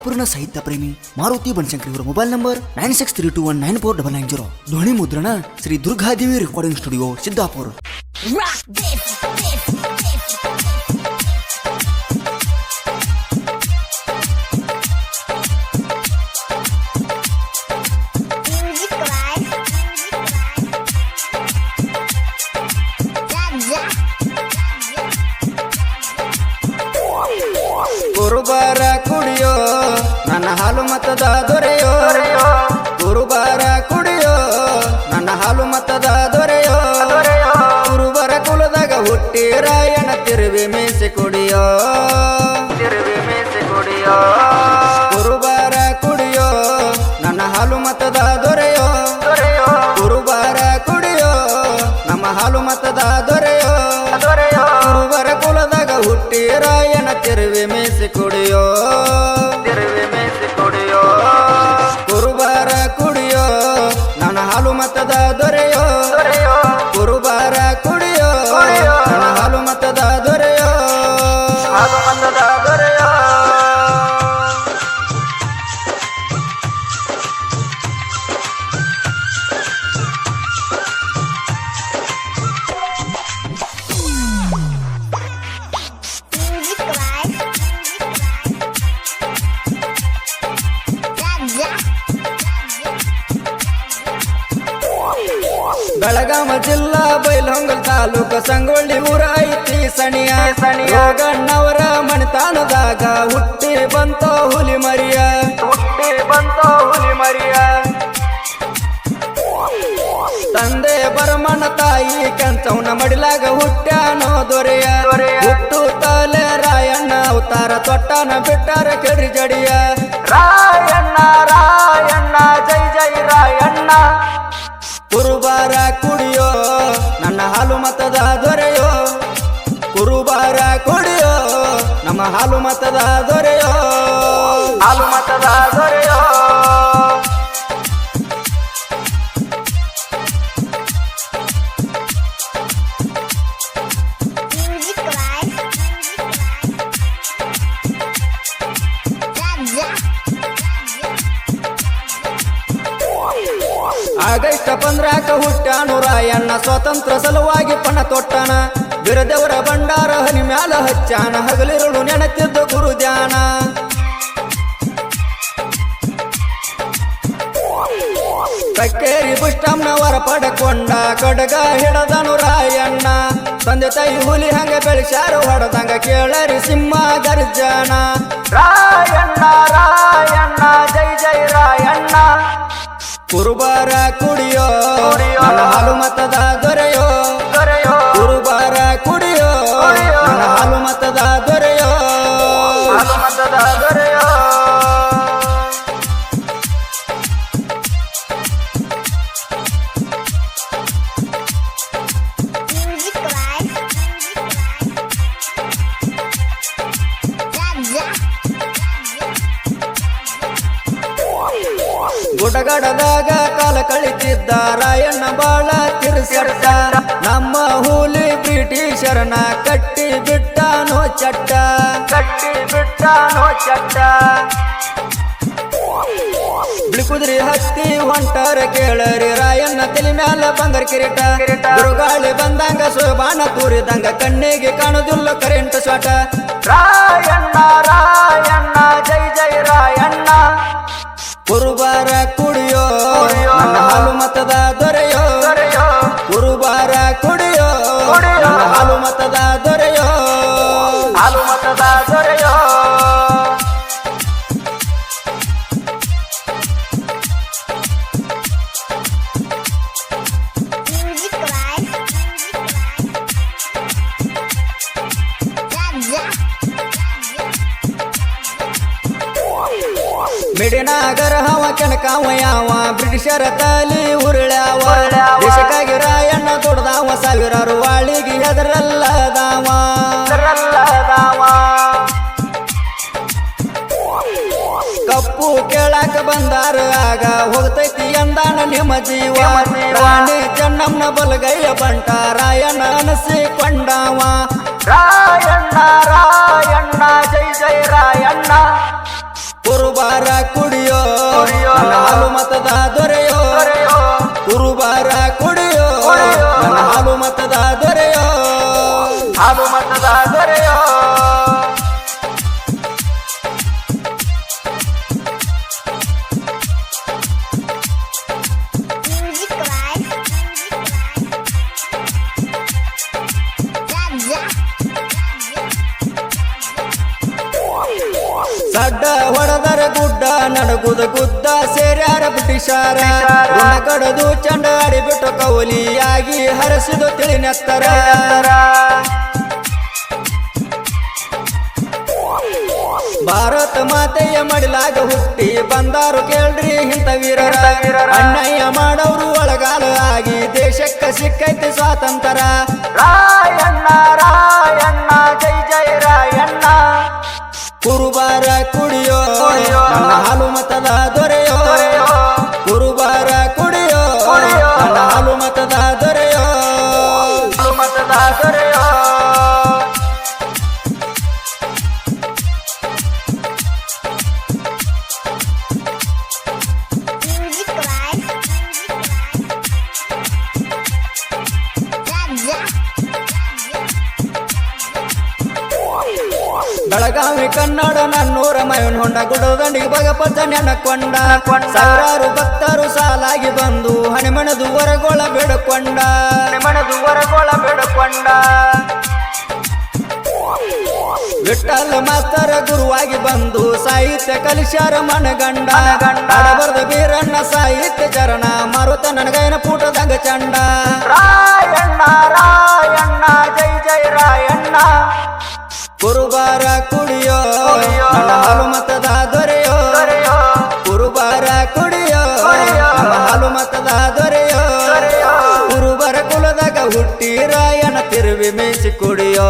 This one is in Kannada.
ಪೂರ್ಣ ಸಾಹಿತ್ಯ ಪ್ರೇಮಿ ಮಾರುತಿ ಬನಶಂಕರಿ ಅವರ mobile number nine six three two one nine four double nine zero ಧ್ವನಿ ಮುದ್ರಣ ಶ್ರೀ ದುರ್ಗಾದೇವಿ ರೆಕಾರ್ಡಿಂಗ್ ಸ್ಟುಡಿಯೋ ಸಿದ್ದಾಪುರ. ಹಾಲು ಮತದ ದೊರೆಯೋ, ಗುರುಬಾರ ಕುಡಿಯೋ, ನನ್ನ ಹಾಲು ಮತದ ದೊರೆಯೋ, ಗುರುಬಾರ ಕುಲದಾಗ ಹುಟ್ಟಿ ರಾಯಣ ತಿರುವಿ ಮೀಸೆ ಕುಡಿಯೋ. ತಿರುವಿ ಮೀಸೆ ಕುಡಿಯೋ ಗುರುಬಾರ ಕುಡಿಯೋ, ನನ್ನ ಹಾಲು ಮತದ ದೊರೆಯೋ, ಗುರುಬಾರ ಕುಡಿಯೋ, ನಮ್ಮ ಹಾಲು ಮತದ ದೊರೆಯೋ. ಗುರುಬಾರ ಕುಲದಾಗ ಹುಟ್ಟಿ ರಾಯಣ ತಿರುವಿ ಮೀಸೆ ಕುಡಿಯೋ. ಹಾಲು ದೊರೆಯ. ಬೆಳಗಾಮ ಜಿಲ್ಲಾ ಬೈಲಹೊಂಗಲ್ ತಾಲೂಕ ಸಂಗೊಳ್ಳಿ ಊರ ಐತಿ ಸಣಿಯ ಯೋಗಣ್ಣವರ ಮಣಿತಾಣದಾಗ ಹುಟ್ಟಿ ಬಂತೋ ಹುಲಿ ಮರಿಯ. ಹುಟ್ಟಿ ಬಂತ ಹುಲಿ ಮರಿಯ. ತಂದೆ ಬರಮನ ತಾಯಿ ಕೆಂಚವನ ಮಡಿಲಾಗ ಹುಟ್ಟ್ಯಾನೋ ದೊರೆಯ. ಹುಟ್ಟು ತಲೆ ರಾಯಣ್ಣ ಅವತಾರ ತೊಟ್ಟನ ಬಿಟ್ಟಾರ ಕೆಡಿ ಜಡಿಯ. ರಾಯಣ್ಣ ರಾಯಣ್ಣ ಜೈ ಜೈ ರಾಯಣ್ಣ. ಕುರುಬಾರ ಕುಡಿಯೋ ನನ್ನ ಹಾಲು ಮತದ ದೊರೆಯೋ. ಕುರುಬಾರ ಕುಡಿಯೋ ನಮ್ಮ ಹಾಲು ಮತದ ದೊರೆಯೋ ಹಾಲು ಮತದ ದೊರೆಯೋ. ಆಗಸ್ಟ್ ಪಂದ್ರಾಕ ಹುಟ್ಟಾನು ರಾಯಣ್ಣ ಸ್ವಾತಂತ್ರ್ಯ ಸಲುವಾಗಿ ಪಣ ತೊಟ್ಟಣ ಬಿರದೇವರ ಭಂಡಾರ ಹನಿ ಮ್ಯಾಲ ಹಚ್ಚಾನ ಹಗಲಿರುಳು ನೆನತಿದ್ದು ಗುರು ಧ್ಯಾನ ಕಕ್ಕೇರಿ ಹೊರ ಪಡಕೊಂಡ ಕಡಗ ಹಿಡದನು ರಾಯಣ್ಣ. ತಂದೆ ತಾಯಿ ಹುಲಿ ಹಂಗ ಬೆಳೆಸ್ಯಾರು ಹೊಡೆದಂಗ ಕೇಳರಿ ಸಿಂಹ ಗರ್ಜನ. ರಾಯಣ್ಣ ರಾಯಣ್ಣ ಜೈ ಜೈ ರಾಯಣ್ಣ. ಕುರುಬಾರ ಕುಡಿಯೋ ಹಾಲು ಮತದ ದೊರೆಯೋ. ಗುಡಗಡದಾಗ ಕಾಲ ಕಳಿತಿದ್ದ ರಾಯಣ್ಣ ಬಾಳ ತಿರ್ಸಟ್ಟ ನಮ್ಮ ಹುಲಿ ಬ್ರಿಟಿಷರನ ಕಟ್ಟಿ ಬಿಟ್ಟನೋ ಚಟ್ಟ ಕಟ್ಟಿ ಬಿಟ್ಟನೋ ಚಟ್ಟ ಬಿಳಿಕುದ್ರಿ ಹತ್ತಿ ಹೊಂಟರ ಕೇಳರಿ, ರಾಯಣ್ಣ ತಲೆ ಮ್ಯಾಲ ಬಂಗಾರ ಕಿರೀಟ. ಗುರುಗಾಳಿ ಬಂದಂಗ ಸುಬಾಣ ತೂರಿದಂಗ ಕಣ್ಣಿಗೆ ಕಾಣುದಿಲ್ಲ ಕರೆಂಟ್ ಸ್ವಾಟ ರಾಯಣ್ಣ ರಾಯಣ್ಣ, ಜೈ ಜೈ ರಾಯಣ್ಣ. ಕುರುಬಾರ ಕುಡಿಯೋ ಹಾಲು ಮತದ ದೊರೆಯೋ. ಮಿಡಿನಾಗರ ಹವ ಕೆಣಕಾವ ಯಾವ? ಬ್ರಿಟಿಷರ ತಾಲಿ ಉರುಳ್ಯಾವ. ದೇಶಕ್ಕಾಗಿ ರಾಯಣ್ಣ ತೊಡ್ದಾವ. ಸಾವಿರಾರು ವಾಳಿಗೆ ಹೆದರಲ್ಲದಾವ. ಕಪ್ಪು ಕೇಳಾಕ ಬಂದಾರ ಆಗ. ಹೋಗ್ತೈತಿ ಎಂದಾನ ನಿಮ್ಮ ಜೀವ. ರಾಣಿ ಚೆನ್ನಮ್ಮನ ಬಲಗೈಯ ಬಂಟ. ರಾಯಣ್ಣ ಅನಸಿಕೊಂಡವ. ರಾಯಣ್ಣ ರಾಯಣ್ಣ ಜೈ ಜೈ ರಾಯಣ್ಣ. ಕುರುಬಾರ ಕುಡಿಯೋ ಹಾಲು ಮತದ ದೊರೆಯೋ ನಡಗುದ ಗುದ್ದ ಸೇರ್ಯಾರ ಬ್ರಿಟಿಷಾರ. ಕಡದು ಚಂಡ ಅಡಿಬಿಟ್ಟು ಕೌಲಿಯಾಗಿ ಹರಸಿದು ತಿಳಿನೆತ್ತರ. ಭಾರತ ಮಾತೆಯ ಮಡಿಲಾಗ ಹುಟ್ಟಿ ಬಂದಾರು ಕೇಳ್ರಿ ಹಿಂತ ವೀರರ. ಅಣ್ಣಯ್ಯ ಮಾಡೋರು ಒಳಗಾಲ ಆಗಿ ದೇಶಕ್ಕ ಸಿಕ್ಕೈತಿ ಸ್ವಾತಂತ್ರ್ಯ. ಕುಡಿಯೋ ಹಾಲು ಮತದ ಕನ್ನಡ ನನ್ನೂರ ಮೈನ್ ಹೊಂಡ ಗುಡದಂಡಿಗೆ ಭಗಪತ ನೆನಕೊಂಡ ಸಾವಿರಾರು ಭಕ್ತರು ಸಾಲಾಗಿ ಬಂದು ಹಣಿಮಣದು ಹೊರಗೊಳ ಬೇಡಕೊಂಡ. ಹಣಿಮಣದು ಹೊರಗೊಳ ಬೇಡಕೊಂಡ. ವಿಠಲ್ ಮಾಸ್ತರ ಗುರುವಾಗಿ ಬಂದು ಸಾಹಿತ್ಯ ಕಲಿಸ್ಯಾರ ಮನಗಂಡ. ಬರೆದ ಬೀರಣ್ಣ ಸಾಹಿತ್ಯ ಚರಣ ಮಾರುತ ನನಗೈನ ಪೂಟದಂಗ ಚಂಡ. ರಾಯಣ್ಣ ರಾಯಣ್ಣ ಜೈ ಜೈ ರಾಯಣ್ಣ. ಕುರುಬಾರ ಕುಡಿಯೋ ನನ್ನ ಹಾಲು ಮತದ ದೊರೆಯೋ ಕುರುಬಾರ ಕುಡಿಯೋ ನನ್ನ ಹಾಲು ಮತದ ದೊರೆಯೋ ಕುರುಬರ ಕುಲದಾಗ ಹುಟ್ಟಿ ರಾಯಣ ತಿರುವಿ ಮೇಸಿ ಕುಡಿಯೋ.